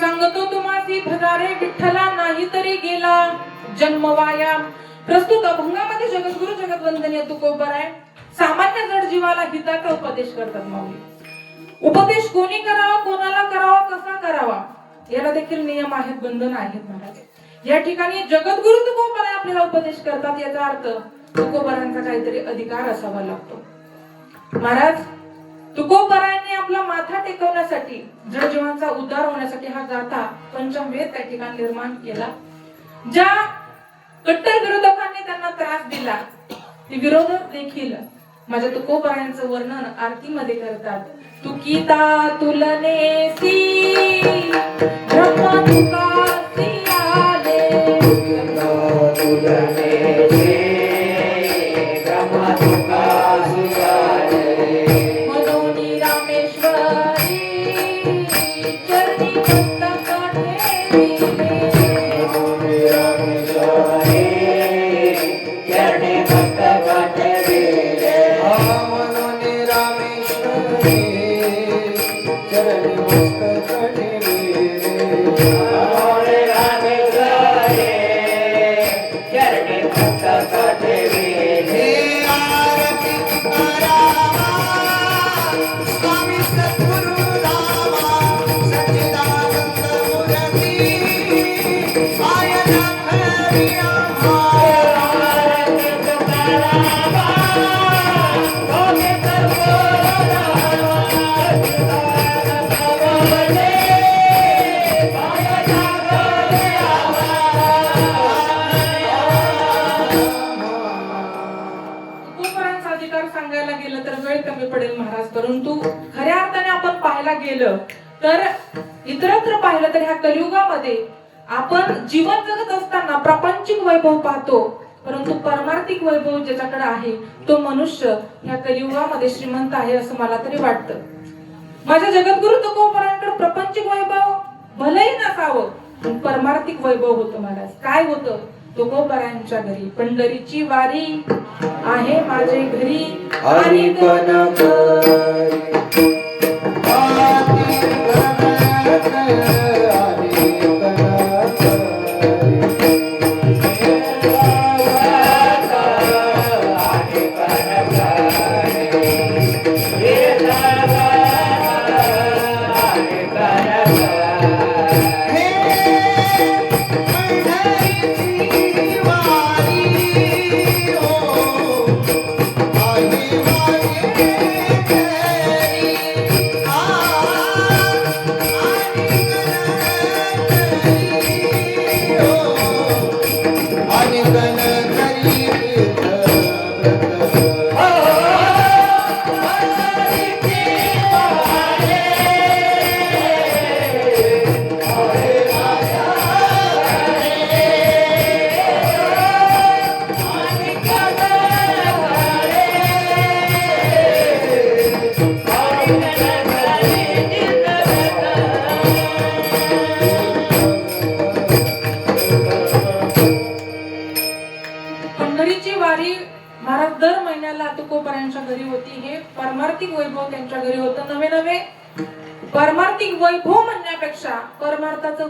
सांगतो तुम्हासी भगारे विठ्ठला नाही तरी गेला. जन्म वाया प्रस्तुत अभंगामध्ये जगद्गुरु जगदवंदनीय तुकोबर आहे. सामान्य जड जीवाला हिताचा उपदेश करतात माऊली. उपदेश कोणी करावा कोणाला करावा कसा करावा? याला देखील नियम आहेत बंधन आहेत महाराज. या ठिकाणी जगद्गुरु तुकोबराय आपल्याला उपदेश करतात याचा अर्थ तुकोबरांचा काहीतरी अधिकार असावा लागतो. महाराज तुकोबरायांनी आपला माथा टेकवण्यासाठी जडजीवांचा उद्धार होण्यासाठी हा गाथा पंचम वेद त्या ठिकाणी निर्माण केला. ज्या कट्टर विरोधकांनी त्यांना त्रास दिला ते विरोधक देखील माझ्या तुकोबरायांचं वर्णन आरतीमध्ये करतात. तुकिता तुलने सी आपण जीवन जगत असताना प्रापंचिक वैभव पाहतो परंतु परमार्थिक वैभव ज्याच्याकडे आहे तो मनुष्य ह्या कलियुगामध्ये श्रीमंत आहे असं मला तरी वाटतं. माझ्या जगद्गुरु तुकोबरांकडे प्रपंचिक वैभव भलंही नसावं पण परमार्थिक वैभव होतं महाराज. काय होतं? तुकोबरांच्या घरी पंढरीची वारी आहे माझे घरी. आणि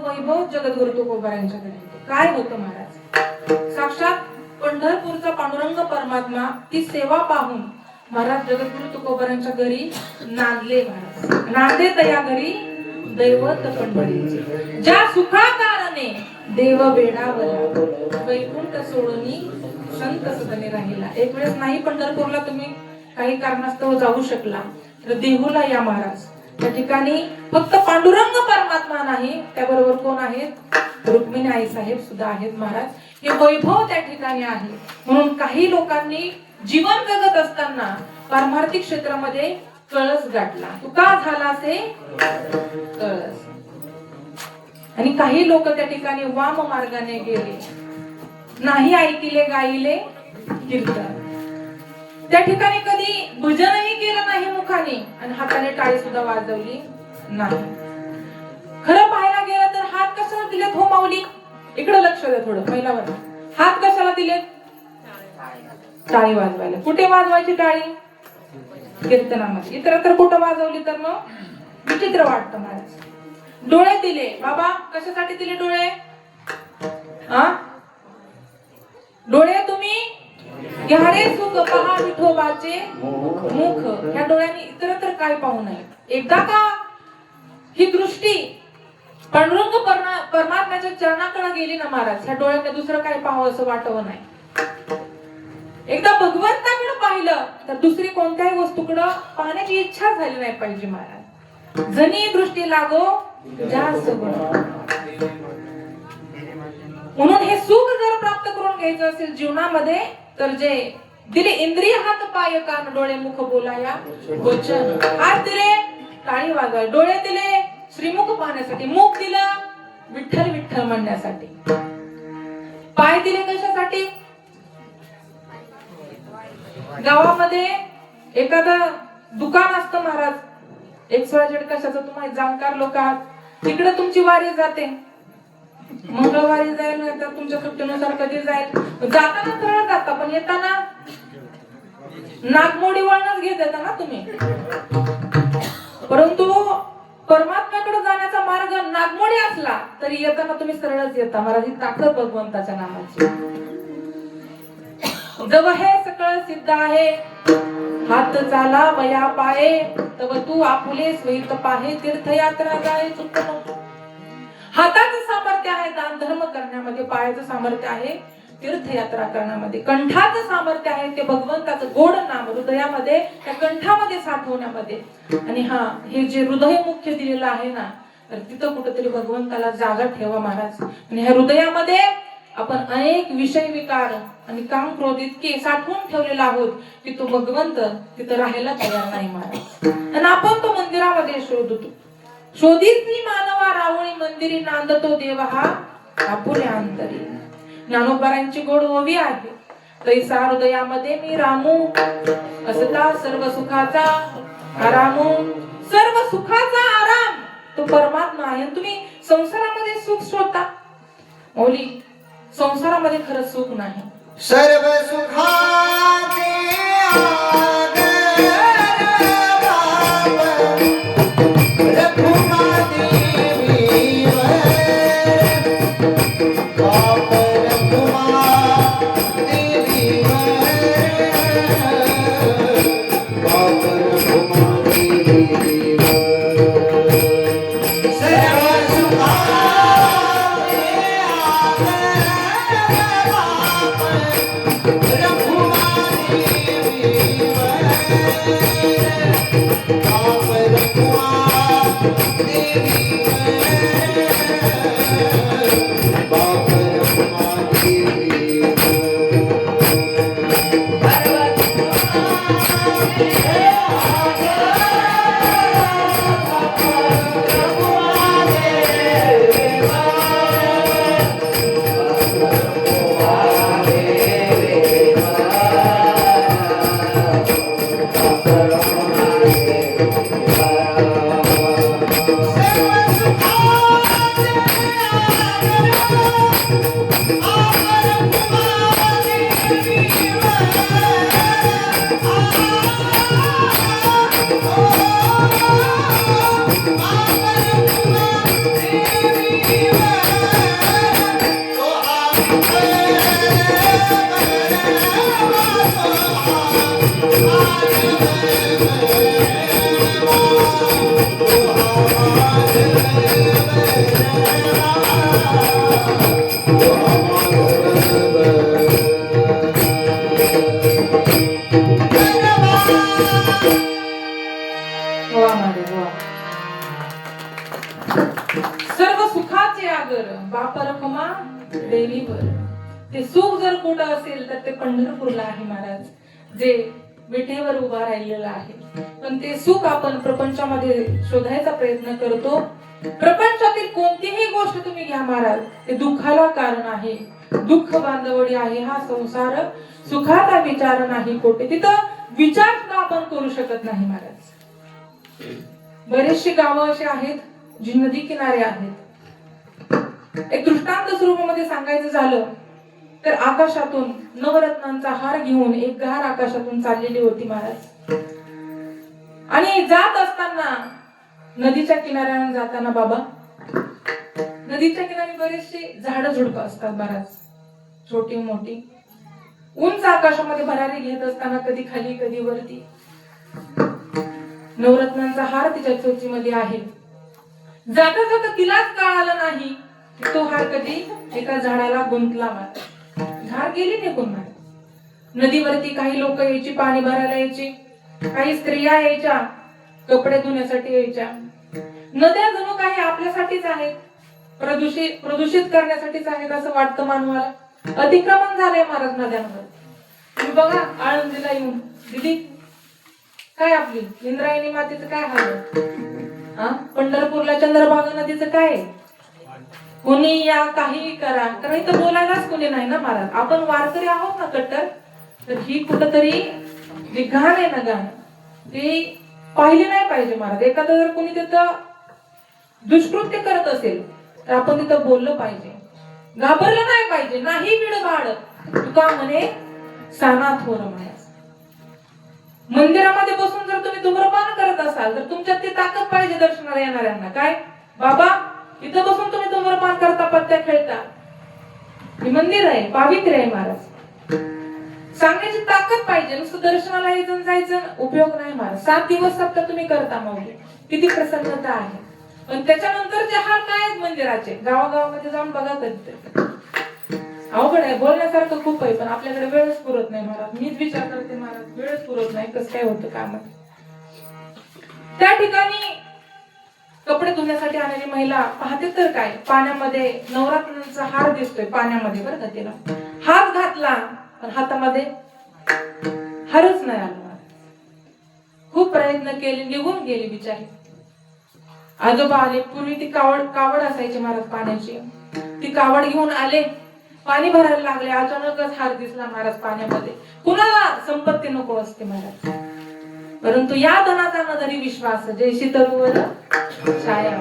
वैभव जगद्गुरु तुकोबरांच्या घरी काय होतं महाराज? साक्षात पंढरपूरचा पांडुरंग परमात्मा ती सेवा पाहून महाराज जगद्गुरु तुकोबरांच्या घरी नांदले महाराज. नांदे तया घरी दैवत पंढरीचे ज्या सुखाकारणे देव बेडावर वैकुंठ सोडून संत सदने राहिला. एक वेळेस नाही पंढरपूरला तुम्ही काही कारणास्तव जाऊ शकला तर देहूला या महाराज. त्या ठिकाणी फक्त पांडुरंग परमात्मा नाही त्याबरोबर कोण आहेत? रुक्मिणी आई साहेब सुद्धा आहेत महाराज. हे वैभव त्या ठिकाणी आहे. म्हणून काही लोकांनी जीवन जगत असताना पारमार्थिक क्षेत्रामध्ये कळस गाठला. तू का झाला असे कळस. आणि काही लोक त्या ठिकाणी वाम मार्गाने गेले. नाही ऐकिले गाईले कीर्तन. त्या ठिकाणी कधी भजनही केलं नाही मुखाने आणि हाताने टाळी सुद्धा वाजवली नाही. खरं पाहायला गेलं तर हात कशाला दिलेत हो माऊली? इकडे लक्ष द्या थोडं पहिल्यावर. हात कशाला दिलेत? टाळी वाजवायला. कुठे वाजवायची टाळी? कीर्तनामध्ये. इतरत्र कुठं वाजवली तर मग? विचित्र वाटतं महाराज डोळे दिले. बाबा कशासाठी दिले डोळे? डोळे तुम्ही? घ्यारे सुख पहा विठोबाचे मुख. ह्या डोळ्यांनी इतरत्र काय पाहू नये? एकदा का ही दृष्टी पांडुरंग परमा- परमात्म्याच्या चरणाकडे गेली ना महाराज ह्या डोळ्याने दुसरं काय पाहावं असं वाटवं नाही. एकदा भगवंताकडे पाहिलं तर दुसरी कोणत्याही वस्तूकडं पाहण्याची इच्छा झाली नाही पाहिजे महाराज. जनी दृष्टी लागो जास्त म्हणून हे सुख जर प्राप्त करून घ्यायचं असेल जीवनामध्ये तर जे दिले इंद्रिय हात पाय कान डोळे मुख बोलाया वचन. हात दिले टाळी वाजवाय डोळे दिले श्रीमुख पाहण्यासाठी. मुख दिलं विठ्ठल विठ्ठल म्हणण्यासाठी. पाय दिले कशासाठी? गावामध्ये एखादं दुकान असतं महाराज. एक सोळा कशाचं तुम्हाला जाणकार लोक आहात. तिकडे तुमची वारी जाते. मंगळवारी जाईल नाही तर तुमच्या सुट्टीनुसार कधी जाईल. जाताना सरळ जाता पण येताना नागमोडी वळणच घेत येता ना तुम्ही. परंतु परमात्म्याकडे जाण्याचा मार्ग नागमोडी असला तरी येताना तुम्ही सरळच येता. महाराज ही ताकद भगवंताच्या नामाची. जव हे सकळ सिद्ध आहे. हात चाला वया पाये तव तू आपुले स्वेत पाहे तीर्थयात्रा जाय चुक नको हाताचं सामर्थ्य आहे दान धर्म करण्यामध्ये पायाचं सामर्थ्य आहे तीर्थयात्रा करण्यामध्ये. कंठाचं सामर्थ्य आहे ते भगवंताचं गोड नाम हृदयामध्ये त्या कंठामध्ये साठवण्यामध्ये. आणि हा हे जे हृदय मुख्य दिलेलं आहे ना तर तिथं कुठेतरी भगवंताला जागा ठेवा महाराज. आणि ह्या हृदयामध्ये आपण अनेक विषय विकार आणि काम क्रोध इतके साठवून ठेवलेला आहोत की तो भगवंत तिथं राहायला तयार नाही महाराज. आणि आपण तो मंदिरामध्ये शोधतो. शोधित मानवा रावळी मंदिरी नांदतो देव हा आपुल्या अंतरी ज्ञानोबारांची गोड ओवी आहे. तैसा हृदयामध्ये मी रामू. असता सर्व सुखाचा आरामू. सर्व सुखाचा आराम. तो परमात्मा आहे. आणि तुम्ही संसारामध्ये सुख शोधता ओली संसारामध्ये खरं सुख नाही. सर्व सुखाचे असेल तर ते पंढरपूरला आहे महाराज जे विठेवर उभा राहिलेलं आहे. पण ते सुख आपण प्रपंचामध्ये शोधायचा प्रयत्न करतो. प्रपंचातील कोणतीही गोष्ट तुम्ही घ्या महाराज ते दुःखाला कारण आहे. दुःख बांधवडी आहे हा संसार सुखाचा विचार नाही कोठे. तिथं विचार सुद्धा आपण करू शकत नाही महाराज. बरेचशी गावं अशी आहेत जी नदी किनारे आहेत. एक दृष्टांत स्वरूपामध्ये सांगायचं झालं तर आकाशातून नवरत्नांचा हार घेऊन एक घार आकाशातून चाललेली होती महाराज. आणि जात असताना नदीच्या किनाऱ्यानं जाताना बाबा नदीच्या किनारी बरेचसे झाड झुडपं असतात बराच छोटी मोठी. उंच आकाशामध्ये भरारी घेत असताना कधी खाली कधी वरती. नवरत्नांचा हार तिच्या चोचीमध्ये आहे. जाता जाता तिलाच कळालं नाही तो हार कधी एका झाडाला गुंतला मात्र. धार गेली निघून मार नदीवरती काही लोक यायची पाणी भरायला यायची काही स्त्रिया यायच्या कपडे धुण्यासाठी यायच्या. नद्या जणू काही आपल्यासाठीच आहेत प्रदूषित प्रदूषित करण्यासाठीच आहेत असं वाटतं मानवाला. अतिक्रमण झालंय महाराज नद्यांवर. तुम्ही बघा आळंदीला येऊन. दिदी काय आपली? इंद्रायणी मातेचं काय हाल आहे? हा? पंढरपूरला चंद्रभागा नदीचं काय आहे? कुणी या काही करा. कारण इथं बोलायलाच कुणी नाही ना महाराज. आपण वारकरी आहोत ना कट्टर तर ही कुठंतरी जी घाण आहे ना घाण ती पाहिली नाही पाहिजे महाराज. एखादं जर कुणी तिथं दुष्कृत्य करत असेल तर आपण तिथं बोललं पाहिजे. घाबरलं नाही पाहिजे. नाही बिड भाड. तुका म्हणे साना थोर म्हणायचं मंदिरामध्ये बसून जर तुम्ही धूम्रपान करत असाल तर तुमच्यात ती ताकद पाहिजे दर्शनाला येणाऱ्यांना. काय? बाबा तिथं बसून तुम्ही धूम्रपान करता पत्त्या खेळता. हे मंदिर आहे पावित्र्य आहे महाराज. सांगण्याची ताकद पाहिजे नुसतं दर्शनाला येऊन जायचं उपयोग नाही महाराज. सात दिवस सप्ताह तुम्ही करता माऊली किती प्रसन्नता आहे. पण त्याच्यानंतरचे हाल काय आहेत मंदिराचे गावागावामध्ये जाऊन बघा कधी. अवघड आहे बोलण्यासारखं खूप आहे पण आपल्याकडे वेळच पुरत नाही महाराज. मीच विचार करते महाराज वेळच पुरत नाही कसं काय होतं कामात. त्या ठिकाणी कपडे धुण्यासाठी आलेली महिला पाहते तर काय? पाण्यामध्ये नवरात्रांचा हार दिसतोय पाण्यामध्ये बरं का तिला. हात घातला पण हातामध्ये हारच नाही आला. खूप प्रयत्न केले निघून गेली बिचारी. आजोबा आले पूर्वी ती कावड कावड असायची महाराज पाण्याची. ती कावड घेऊन आले पाणी भरायला लागले. अचानकच हार दिसला महाराज पाण्यामध्ये. कुणाला संपत्ती नको असते महाराज? परंतु या धनाचा न जरी विश्वास जैशी तरुण छाया.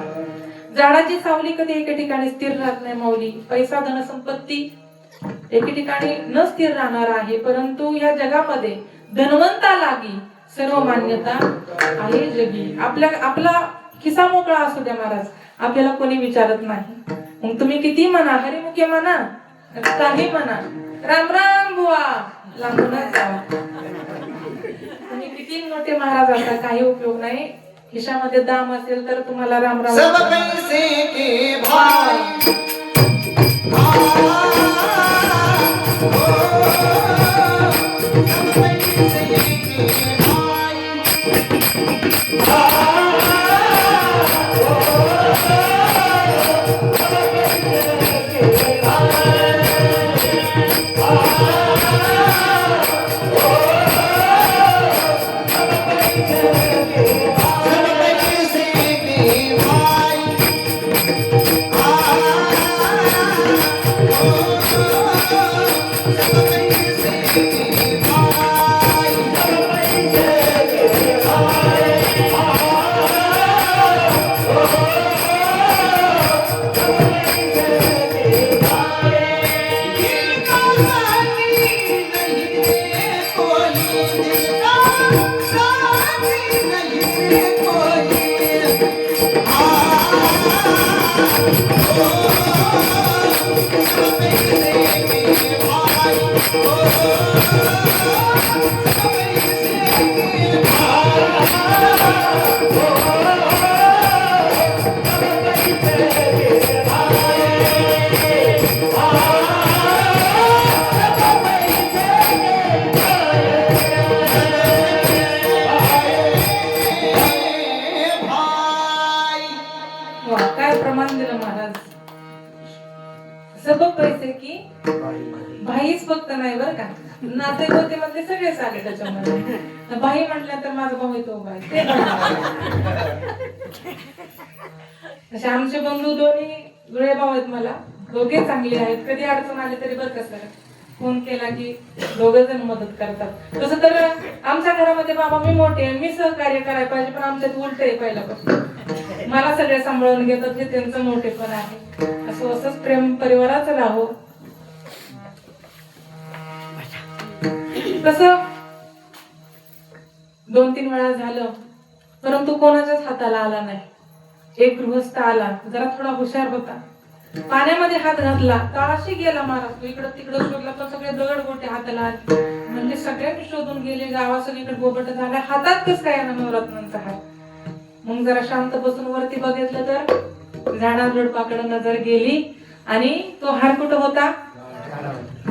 झाडाची सावली कधी एके ठिकाणी स्थिर राहत नाही माऊली. पैसा धन संपत्ती एके ठिकाणी न स्थिर राहणार आहे. परंतु या जगामध्ये धनवंता लागी सर्व मान्यता आहे जगी. आपल्या आपला खिसा मोकळा असू द्या महाराज. आपल्याला कोणी विचारत नाही. मग तुम्ही किती म्हणा? हरिमुखे म्हणा काही म्हणा. राम राम बुवा. लांबूनच जावा. किती मोठे महाराज असा काही उपयोग नाही. खिशामध्ये दाम असेल तर तुम्हाला राम राम. सब पैसे के भाई सब भाईच फक्त नाही बरं का. नाते होते म्हणजे सगळेच आले त्याच्यामध्ये. भाई म्हटलं तर माझा भाऊ येतो भाई ते असे आमचे बंधू दोन्ही जुळे भाऊ आहेत मला. दोघे चांगले आहेत. कधी अडचण आली तरी बरं का सर? फोन केला की दोघे जण मदत करतात. तसं तर आमच्या घरामध्ये बाबा मी मोठे आहे, मी सहकार्य करायला पाहिजे पण आमच्यात उलट आहे पहिल्यापासून. मला सगळे सांभाळून घेतात हे त्यांचं मोठेपण आहे. असं असंच प्रेम परिवाराचं राहो. तसं दोन तीन वेळा झालं परंतु कोणाच्याच हाताला आला नाही. एक गृहस्थ आला जरा थोडा हुशार होता. पाण्यामध्ये हात घातला तळाशी गेला महाराज तो इकडं तिकडं शोधला पण सगळे दगड गोटे हाताला आले. म्हणजे सगळ्यांनी शोधून गेले गावा सगळीकडे बोबट झाला हातात कस काय ना नवरत्नांचा हात? मग जरा शांत बसून वरती बघितलं तर झाडा झुडपाकडे नजर गेली आणि तो हार कुठं होता?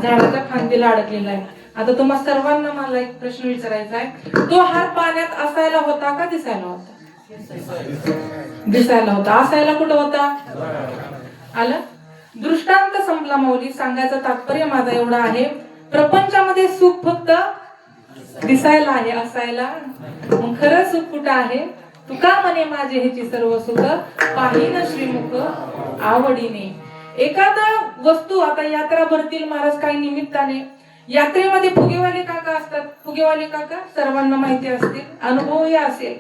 झाडाच्या खांदीला अडकलेला आहे. आता तुम्हा सर्वांना मला एक प्रश्न विचारायचा आहे. तो हार पाण्यात असायला होता का दिसायला होता? दिसायला होता. असायला कुठं होता? आलं? दृष्टांत संपला मौली सांगायचं तात्पर्य माझा एवढा आहे. प्रपंचामध्ये सुख फक्त दिसायला आहे असायला. मग खरं सुख कुठं आहे? तुका म्हणे माझे ह्याची सर्व सुख. पाहिन श्रीमुख आवडीने. एखादा वस्तू आता यात्रा भरतील महाराज काही निमित्ताने. यात्रेमध्ये फुगेवाले काका असतात. फुगेवाले काका सर्वांना माहिती असतील अनुभवही असेल.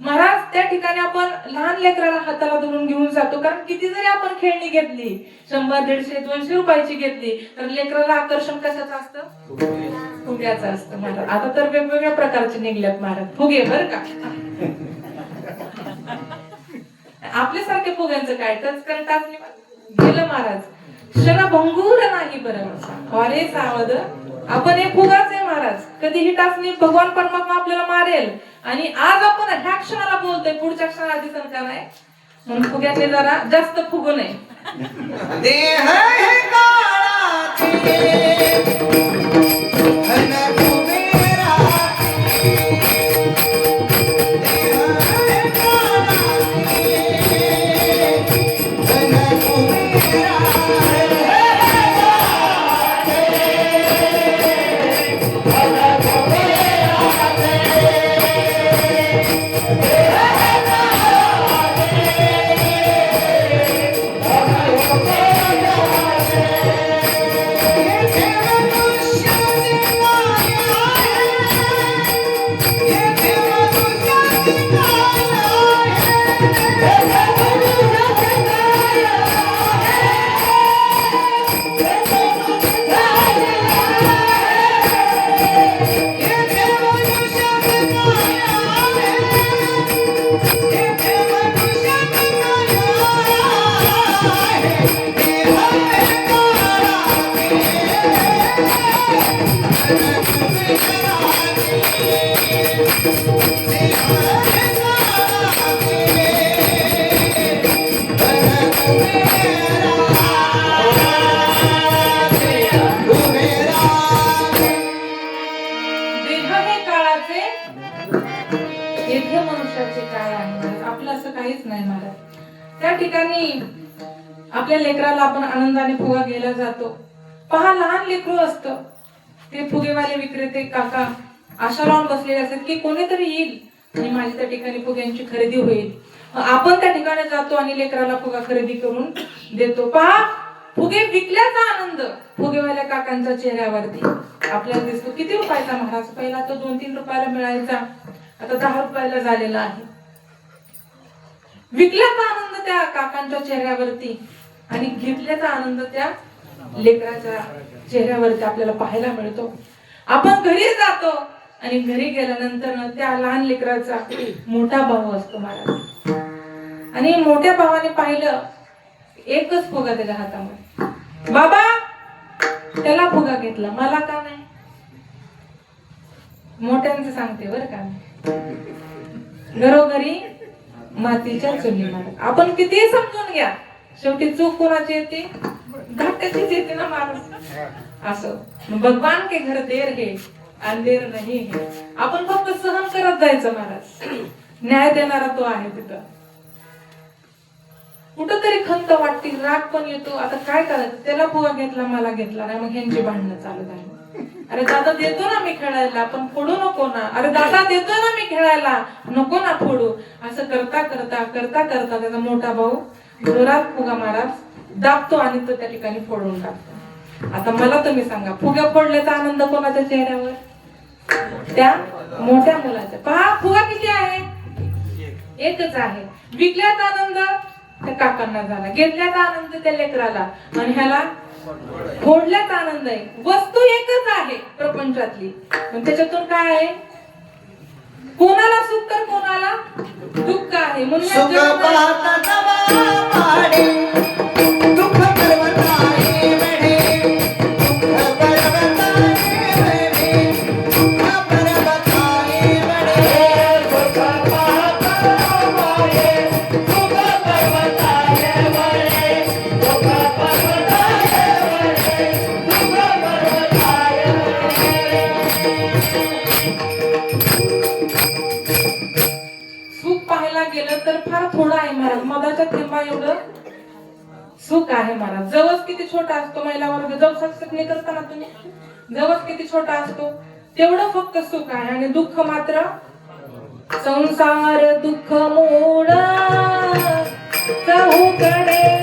महाराज त्या ठिकाणी आपण लहान लेकराला हाताला धरून घेऊन जातो. कारण किती जरी आपण खेळणी घेतली शंभर दीडशे दोनशे रुपयाची घेतली तर लेकराला आकर्षण कशाचं असतं? फुग्याचं असतं महाराज. आता तर वेगवेगळ्या प्रकारचे निघल्यात महाराज. फुगे बर का? आपल्यासारख्या फुग्यांचं काय? टचकन टाचणी गेलं महाराज. क्षणभंगूर नाही बरं. अरे सावध आपण एक फुगाच आहे महाराज. कधी ही टाचणी भगवान परमात्मा आपल्याला मारेल. आणि आज आपण ह्या क्षणाला बोलतोय पुढच्या क्षणाला आधी का नाही? म्हणून फुग्याचे जरा जास्त फुगू नये. आनंदाने फुगा घ्यायला जातो. पहा लहान लेकरू असतं. ते फुगेवाले विक्रेते काका आशा लावून बसलेले असतात की कोणीतरी येईल आणि माझी त्या ठिकाणी फुग्यांची खरेदी होईल. आपण त्या ठिकाणी जातो आणि लेकराला फुगा खरेदी करून देतो. पहा फुगे विकल्याचा आनंद फुगेवाल्या काकांच्या चेहऱ्यावरती. आपल्याला दिसतो. किती रुपयाचा? महाराज पहिला तो दोन तीन रुपयाला मिळायचा. आता दहा रुपयाला झालेला आहे. विकल्याचा आनंद त्या काकांच्या चेहऱ्यावरती. आणि घेतल्याचा आनंद त्या लेकराच्या चेहऱ्यावरती आपल्याला पाहायला मिळतो. आपण घरी जातो आणि घरी गेल्यानंतर त्या लहान लेकराचा मोठा भाऊ असतो महाराज. आणि मोठ्या भावाने पाहिलं एकच फुगा त्याच्या हातामध्ये. बाबा त्याला फुगा घेतला. मला का नाही? मोठ्यांचं सांगते बर का घरोघरी मातीच्या चुली मारत. आपण किती समजून घ्या. शेवटी चूक कोणाची येते? घाट्याचीच येते ना माणूस. असं. भगवान के घर देर हे अंधेर नाही हे. आपण फक्त सहन करत जायचं महाराज न्याय देणारा तो आहे तिथं. कुठंतरी खंत वाटते राग पण येतो. आता काय करायचं? त्याला पुवा घेतला मला घेतला नाही मग ह्यांची भांडणं चालू झाली. अरे दादा देतो ना मी खेळायला पण फोडू नको ना. अरे दादा देतो ना मी खेळायला. नको ना फोडू. असं करता करता करता करता त्याचा मोठा भाऊ जोरात फुगा महाराज दाबतो आणि तो त्या ठिकाणी फोडून टाकतो. आता मला तुम्ही सांगा फुग्या फोडल्याचा आनंद कोणाच्या चेहऱ्यावर? त्या मोठ्या मुलाच्या. पहा फुगा किती आहे एकच आहे. विकल्याचा आनंद त्या काकांना झाला घेतल्याचा आनंद त्या लेकराला. आणि ह्याला फोडल्याचा आनंद आहे. वस्तू एकच आहे प्रपंचातली. पण त्याच्यातून काय आहे? कोणाला सुख तर कोणाला दुःख आहे? म्हणून सुख पाहता दुःख सुख आहे मला. जवस किती छोटा असतो महिला वर्ग? जवस करता ना तुम्ही. जवस किती छोटा असतो? तेवढं फक्त सुख आहे आणि दुःख मात्र संसार दुःख मोड. चहूकडे नाही.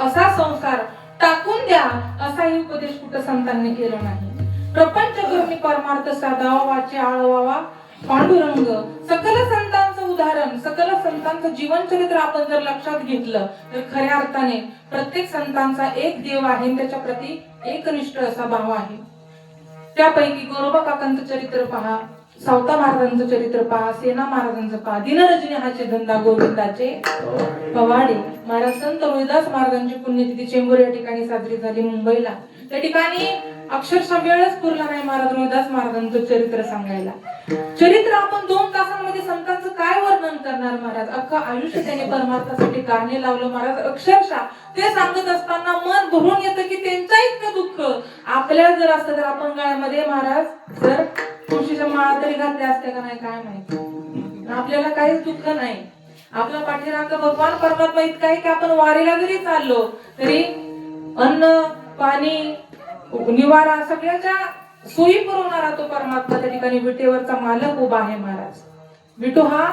असा संसार टाकून द्या असाही उपदेश कुठं संतांनी केला नाही. प्रपंच धर्मी परमार्थ साधावा वाचे आळवावा पांडुरंग. सकल संतांचं उदाहरण सकल संतांचं जीवनचरित्र आपण जर लक्षात घेतलं तर खऱ्या अर्थाने प्रत्येक संतांचा एक देव आहे त्याच्या प्रती एकनिष्ठ असा भाव आहे. त्यापैकी गोरोबा काकांचं चरित्र पहा. सावता महाराजांचं चरित्र पहा सेना महाराजांचं पहा दिनरजनी हाचे धंदा गोविंदाचे पवाडे. महाराज संत रोहिदास महाराजांची पुण्यतिथी चेंबूर या ठिकाणी साजरी झाली मुंबईला. त्या ठिकाणी अक्षरशः वेळच पुरला नाही महाराज रोहिदास महाराजांचं चरित्र सांगायला. चरित्र आपण दोन तासांमध्ये संतांचं काय वर्णन करणार महाराज? अख्खं आयुष्य त्याने परमार्थासाठी गाणे लावलं महाराज. अक्षरशः ते सांगत असताना मन भरून येतं की त्यांचा इतकं दुःख. आपल्याला जर असतं तर आपण गळ्यामध्ये महाराज जर तुळशीच्या माळा तरी घातल्या असत्या का नाही काय माहिती? आपल्याला काहीच दुःख नाही. आपला पाठीराग भगवान परमात्मा इतका आहे की आपण वारीला जरी चाललो तरी अन्न पाणी निवारा सगळ्याच्या सोयी पुरवणारा तो परमात्मा त्या ठिकाणी विटेवरचा मालक उभा आहे महाराज. विठू हा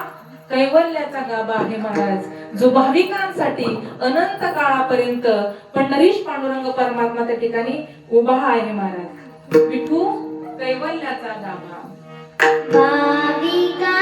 कैवल्याचा गाभा आहे महाराज. जो भाविकांसाठी अनंत काळापर्यंत पंढरीश पांडुरंग परमात्मा त्या ठिकाणी उभा आहे महाराज. विठू कैवल्याचा गाभा. भाविका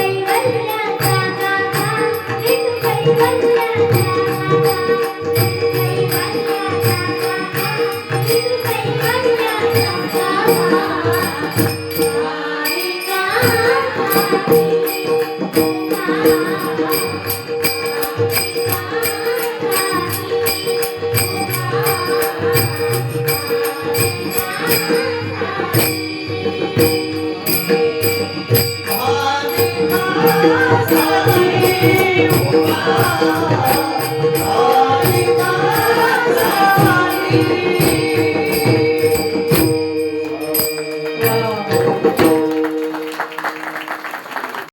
विठू